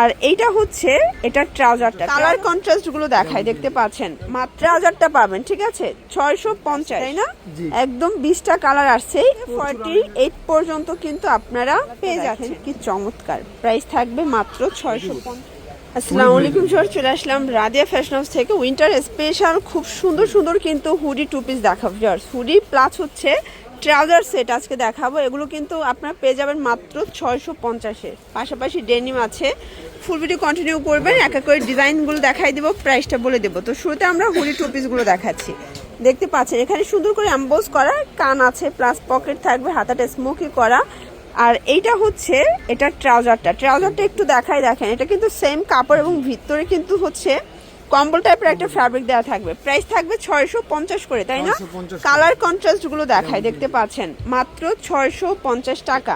আর এইটা হচ্ছে এটা ট্রাউজারটা। কালার কন্ট্রাস্টগুলো দেখায় দেখতে পাচ্ছেন। মাত্র ট্রাউজারটা পাবেন ঠিক আছে? ছয়শো পঞ্চাশ তাই না। একদম বিশটা কালার আসছে। ফর্টি এইট পর্যন্ত কিন্তু আপনারা পেয়ে যাচ্ছেন। কি চমৎকার। প্রাইস থাকবে মাত্র ছয়শো আসসালামু আলাইকুম সর চলে আসলাম রাদিয়া ফ্যাশন হাউস থেকে। উইন্টার স্পেশাল খুব সুন্দর সুন্দর কিন্তু হুডি টু পিস দেখাবো জার্স হুডি প্লাস হচ্ছে ট্রাউজার সেট আজকে দেখাবো। এগুলো কিন্তু আপনার পেয়ে যাবেন মাত্র ছয়শো পঞ্চাশে পাশাপাশি ডেনিম আছে। ফুল ভিডিও কন্টিনিউ করবেন, এক এক করে ডিজাইনগুলো দেখাই দেবো প্রাইসটা বলে দেবো। তো শুরুতে আমরা হুডি টু পিসগুলো দেখাচ্ছি। দেখতে পাচ্ছেন, এখানে সুন্দর করে অ্যাম্বোজ করা, কান আছে প্লাস পকেট থাকবে, হাতাটা স্মোকি করা। আর এইটা হচ্ছে, এটা ট্রাউজারটা। ট্রাউজারটা একটু দেখাই দেখেন, এটা কিন্তু সেম কাপড় এবং ভিতরে কিন্তু হচ্ছে কম্বল টাইপের একটা ফ্যাব্রিক দেওয়া থাকবে। প্রাইস থাকবে ছয়শো পঞ্চাশ করে তাই না? কালার কন্ট্রাস্টগুলো দেখায় দেখতে পাচ্ছেন। মাত্র ছয়শো পঞ্চাশ টাকা।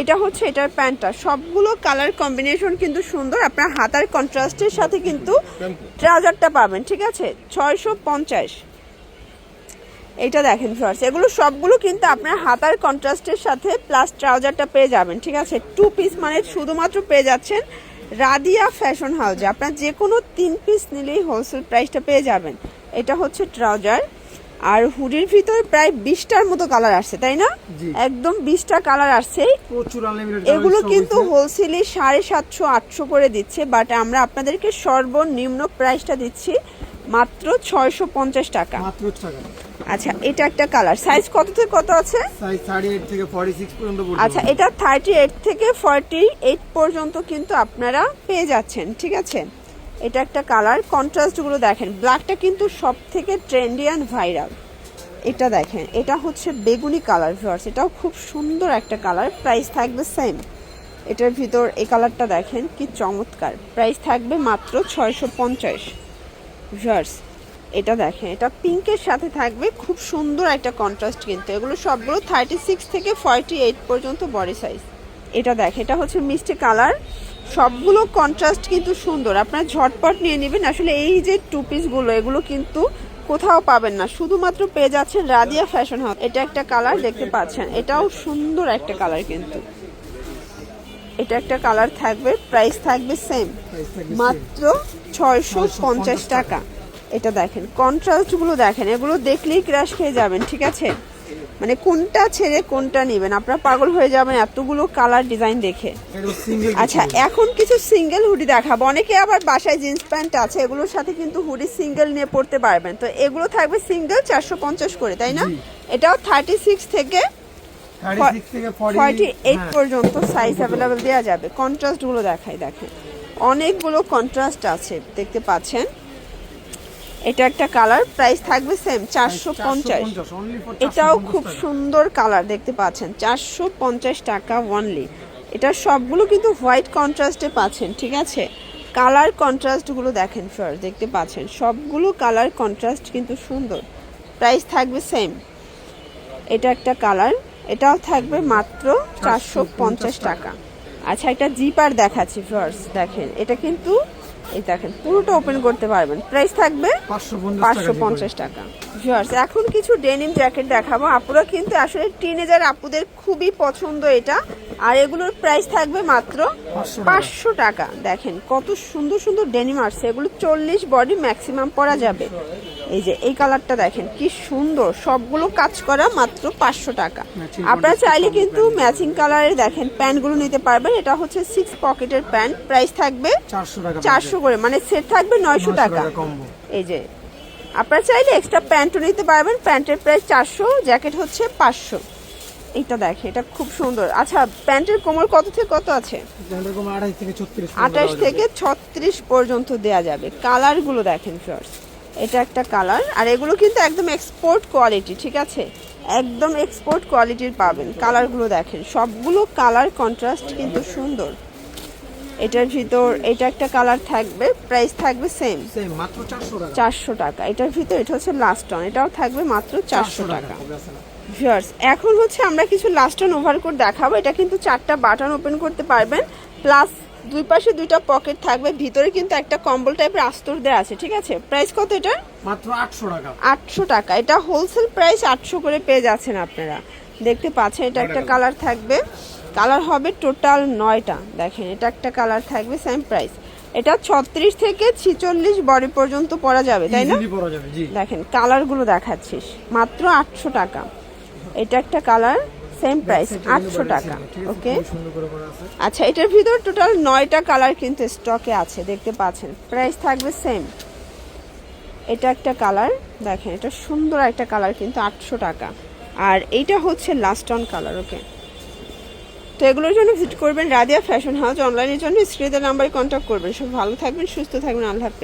এটা হচ্ছে এটার প্যান্টটা। সবগুলো কালার কম্বিনেশন কিন্তু সুন্দর। আপনার হাতার কন্ট্রাস্টের সাথে কিন্তু ট্রাউজারটা পাবেন ঠিক আছে? ছয়শো পঞ্চাশ। এইটা দেখেন ফার্স এগুলো সবগুলো কিন্তু আপনার হাতার কন্ট্রাস্টের সাথে প্লাস ট্রাউজারটা পেয়ে যাবেন ঠিক আছে? টু পিস মানে শুধুমাত্র পেয়ে যাচ্ছেন রাদিয়া ফ্যাশন হাউজে আপনার যে কোনো তিন পিস নিলেই হোলসেল প্রাইসটা পেয়ে যাবেন। এটা হচ্ছে ট্রাউজার আর হুডির ভিতরে প্রায় বিশটার মতো কালার আসছে তাই না? একদম বিশটা কালার আসছে এগুলো কিন্তু হোলসেলে সাড়ে সাতশো আটশো করে দিচ্ছে বাট আমরা আপনাদেরকে সর্বনিম্ন প্রাইসটা দিচ্ছি মাত্র ছয়শো পঞ্চাশ টাকা। মাত্র টাকা। আচ্ছা এটা একটা কালার সাইজ কত থেকে কত আছে? সাইজ থার্টি এইট থেকে ফর্টি সিক্স পর্যন্ত আচ্ছা এটা থার্টি এইট থেকে ফর্টি এইট পর্যন্ত কিন্তু আপনারা পেয়ে যাচ্ছেন ঠিক আছে? এটা একটা কালার কন্ট্রাস্টগুলো দেখেন। ব্ল্যাকটা কিন্তু সব থেকে ট্রেন্ডি অ্যান্ড ভাইরাল এটা দেখেন এটা হচ্ছে বেগুনি কালার ভিউয়ার্স এটাও খুব সুন্দর একটা কালার প্রাইস থাকবে সেম এটার ভিতর এই কালারটা দেখেন কি চমৎকার। প্রাইস থাকবে মাত্র ছয়শো পঞ্চাশ ভিউয়ার্স এটা দেখেন এটা পিঙ্কের সাথে থাকবে। খুব সুন্দর একটা কন্ট্রাস্ট কিন্তু। এগুলো সবগুলো থার্টি সিক্স থেকে ফর্টি এইট পর্যন্ত বডি সাইজ এটা দেখেন এটা হচ্ছে মিষ্টি কালার। সবগুলো কন্ট্রাস্ট কিন্তু সুন্দর। আপনারা ঝটপট নিয়ে নেবেন। আসলে এই যে টু পিসগুলো এগুলো কিন্তু কোথাও পাবেন না। শুধুমাত্র পেয়ে যাচ্ছেন রাদিয়া ফ্যাশন হাউস এটা একটা কালার দেখতে পাচ্ছেন। এটাও সুন্দর একটা কালার কিন্তু। এটা একটা কালার থাকবে প্রাইস থাকবে সেম। মাত্র ছয়শো পঞ্চাশ টাকা। এটা দেখেন কন্ট্রাস্টগুলো দেখেন এগুলো দেখলেই ক্রাশ খেয়ে যাবেন ঠিক আছে? মানে কোনটা ছেড়ে কোনটা নেবেন? আপনারা পাগল হয়ে যাবেন এতগুলো কালার ডিজাইন দেখে। আচ্ছা এখন কিছু সিঙ্গেল হুডি দেখাবো। অনেকে আবার বাসায় জিন্স প্যান্ট আছে এগুলোর সাথে কিন্তু হুডি সিঙ্গেল নিয়ে পড়তে পারবেন। তো এগুলো থাকবে সিঙ্গেল চারশো পঞ্চাশ করে তাই না? এটাও থার্টি সিক্স থেকে ফর্টি ফর্টি এইট পর্যন্ত সাইজ অ্যাভেলেবেল দেওয়া যাবে। কন্ট্রাস্টগুলো দেখাই দেখেন। অনেকগুলো কন্ট্রাস্ট আছে দেখতে পাচ্ছেন? এটা একটা কালার প্রাইস থাকবে সেম চারশো পঞ্চাশ। এটাও খুব সুন্দর কালার দেখতে পাচ্ছেন চারশো পঞ্চাশ টাকা ওনলি এটা সবগুলো কিন্তু হোয়াইট কন্ট্রাস্টে পাচ্ছেন ঠিক আছে? কালার কন্ট্রাস্টগুলো দেখেন ফার্স্ট দেখতে পাচ্ছেন? সবগুলো কালার কন্ট্রাস্ট কিন্তু সুন্দর। প্রাইস থাকবে সেম এটা একটা কালার এটাও থাকবে মাত্র চারশো পঞ্চাশ টাকা। আচ্ছা একটা জিপার দেখাচ্ছি ফার্স্ট দেখেন। এটা কিন্তু এই দেখেন পুরোটা ওপেন করতে পারবেন। প্রাইস থাকবে পাঁচশো পঞ্চাশ টাকা ভিউয়ার্স এখন কিছু ডেনিম জ্যাকেট দেখাবো। আপুরা কিন্তু আসলে টিনেজার আপুদের খুবই পছন্দ এটা। আর এগুলোর প্রাইস থাকবে মাত্র পাঁচশো টাকা। দেখেন কত সুন্দর সুন্দর ডেনিম আসছে। এগুলো চল্লিশ বডি ম্যাক্সিমাম পরা যাবে। এই যে এই কালারটা দেখেন কি সুন্দর। সবগুলো কাজ করা মাত্র পাঁচশো টাকা। আপনারা চাইলে কিন্তু ম্যাচিং কালারের দেখেন প্যান্টগুলো নিতে পারবেন। এটা হচ্ছে সিক্স পকেটের প্যান্ট। প্রাইস থাকবে চারশো করে মানে সেট থাকবে নয়শো টাকা। এই যে আপনারা চাইলে এক্সট্রা প্যান্টও নিতে পারবেন। প্যান্টের প্রাইস চারশো জ্যাকেট হচ্ছে পাঁচশো। এটা দেখে এটা খুব সুন্দর। আচ্ছা প্যান্টের কোমর কত থেকে কত আছে? আঠাশ থেকে ছত্রিশ আঠাশ থেকে ছত্রিশ পর্যন্ত দেয়া যাবে। কালারগুলো দেখেন ফার্স্ট এটা একটা কালার আর এগুলো কিন্তু একদম এক্সপোর্ট কোয়ালিটি ঠিক আছে? একদম এক্সপোর্ট কোয়ালিটির পাবেন কালারগুলো দেখেন সবগুলো কালার কন্ট্রাস্ট কিন্তু সুন্দর। এটার ভিতর এটা একটা কালার থাকবে প্রাইস থাকবে সেম চারশো টাকা। এটার ভিতর এটা হচ্ছে লাস্ট অন এটাও থাকবে মাত্র চারশো টাকা। ভিউয়ার্স এখন হচ্ছে আমরা কিছু লাস্ট অন ওভারকোট দেখাবো এটা কিন্তু চারটা বাটন ওপেন করতে পারবেন প্লাস দুই পাশে দুইটা পকেট থাকবে ভিতরে কিন্তু একটা কম্বল টাইপের আস্তর দেওয়া আছে ঠিক আছে? প্রাইস কত এটা? মাত্র আটশো টাকা। আটশো টাকা। এটা হোলসেল প্রাইস আটশো করে পেয়ে যাচ্ছেন আপনারা। দেখতে পাচ্ছেন এটা একটা কালার থাকবে। কালার হবে টোটাল নয়টা। দেখেন এটা একটা কালার থাকবে সেম প্রাইস এটা ছত্রিশ থেকে ছিচল্লিশ বডি পর্যন্ত পরা যাবে তাই না? দেখেন কালারগুলো দেখাচ্ছিস। মাত্র আটশো টাকা। এটা একটা কালার সেম প্রাইস আটশো টাকা? ওকে আচ্ছা এটার ভিতর টোটাল নয়টা কালার কিন্তু স্টকে আছে দেখতে পাচ্ছেন। প্রাইস থাকবে সেম এটা একটা কালার দেখেন এটা সুন্দর একটা কালার কিন্তু আটশো টাকা। আর এইটা হচ্ছে লাস্ট অন কালার ওকে তো এগুলোর জন্য ভিজিট করবেন রাদিয়া ফ্যাশন হাউস অনলাইনের জন্য স্ক্রিনের নাম্বারে কন্ট্যাক্ট করবেন। সব ভালো থাকবেন সুস্থ থাকবেন আল্লাহ হাফেজ।